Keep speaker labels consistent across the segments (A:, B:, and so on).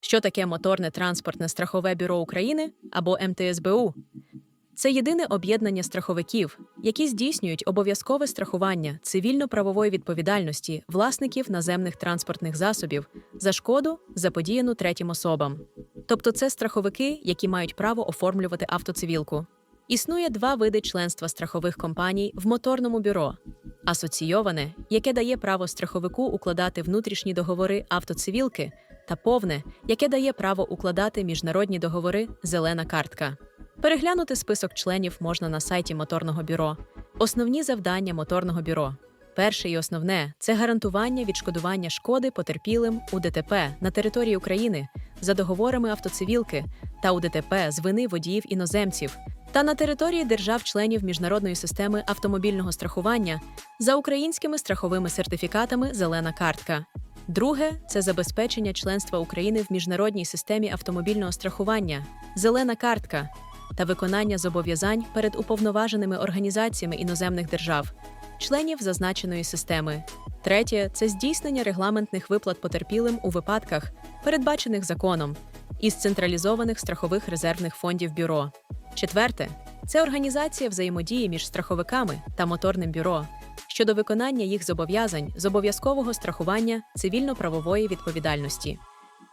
A: Що таке моторне транспортне страхове бюро України або МТСБУ? Це єдине об'єднання страховиків, які здійснюють обов'язкове страхування цивільно-правової відповідальності власників наземних транспортних засобів за шкоду, заподіяну третім особам. Тобто це страховики, які мають право оформлювати автоцивілку. Існує два види членства страхових компаній в моторному бюро: асоційоване, яке дає право страховику укладати внутрішні договори автоцивілки, та повне, яке дає право укладати міжнародні договори зелена картка. Переглянути список членів можна на сайті моторного бюро. Основні завдання моторного бюро. Перше і основне це гарантування відшкодування шкоди потерпілим у ДТП на території України за договорами автоцивілки та у ДТП з вини водіїв іноземців та на території держав-членів міжнародної системи автомобільного страхування за українськими страховими сертифікатами Зелена картка. Друге це забезпечення членства України в міжнародній системі автомобільного страхування Зелена картка та виконання зобов'язань перед уповноваженими організаціями іноземних держав, членів зазначеної системи. Третє це здійснення регламентних виплат потерпілим у випадках, передбачених законом, із централізованих страхових резервних фондів бюро. Четверте це організація взаємодії між страховиками та моторним бюро щодо виконання їх зобов'язань з обов'язкового страхування цивільно-правової відповідальності.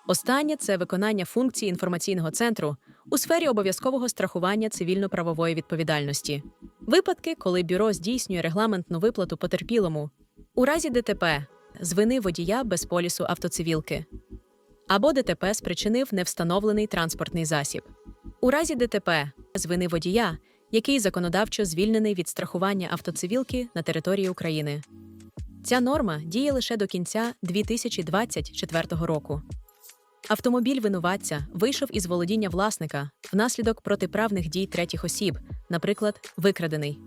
A: Останнє це виконання функцій інформаційного центру у сфері обов'язкового страхування цивільно-правової відповідальності. Випадки, коли бюро здійснює регламентну виплату потерпілому у разі ДТП з вини водія без полісу автоцивілки або ДТП спричинив невстановлений транспортний засіб. У разі ДТП з вини водія, який законодавчо звільнений від страхування автоцивілки на території України. Ця норма діє лише до кінця 2024 року. Автомобіль винуватця вийшов із володіння власника внаслідок протиправних дій третіх осіб, наприклад, викрадений.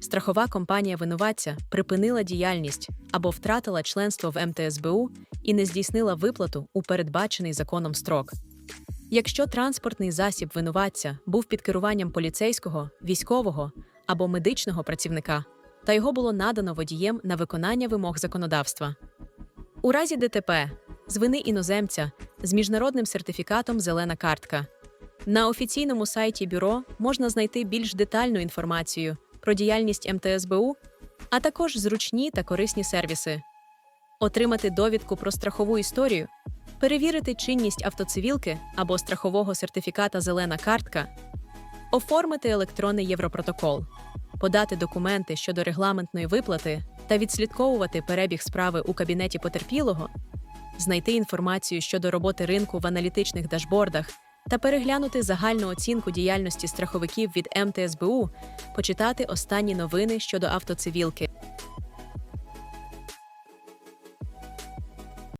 A: Страхова компанія винуватця припинила діяльність або втратила членство в МТСБУ і не здійснила виплату у передбачений законом строк. Якщо транспортний засіб винуватця був під керуванням поліцейського, військового або медичного працівника, та його було надано водієм на виконання вимог законодавства. У разі ДТП з вини іноземця з міжнародним сертифікатом Зелена картка. На офіційному сайті бюро можна знайти більш детальну інформацію про діяльність МТСБУ, а також зручні та корисні сервіси, отримати довідку про страхову історію, перевірити чинність автоцивілки або страхового сертифіката Зелена картка, оформити електронний європротокол, подати документи щодо регламентної виплати та відслідковувати перебіг справи у кабінеті потерпілого, знайти інформацію щодо роботи ринку в аналітичних дашбордах та переглянути загальну оцінку діяльності страховиків від МТСБУ, почитати останні новини щодо автоцивілки.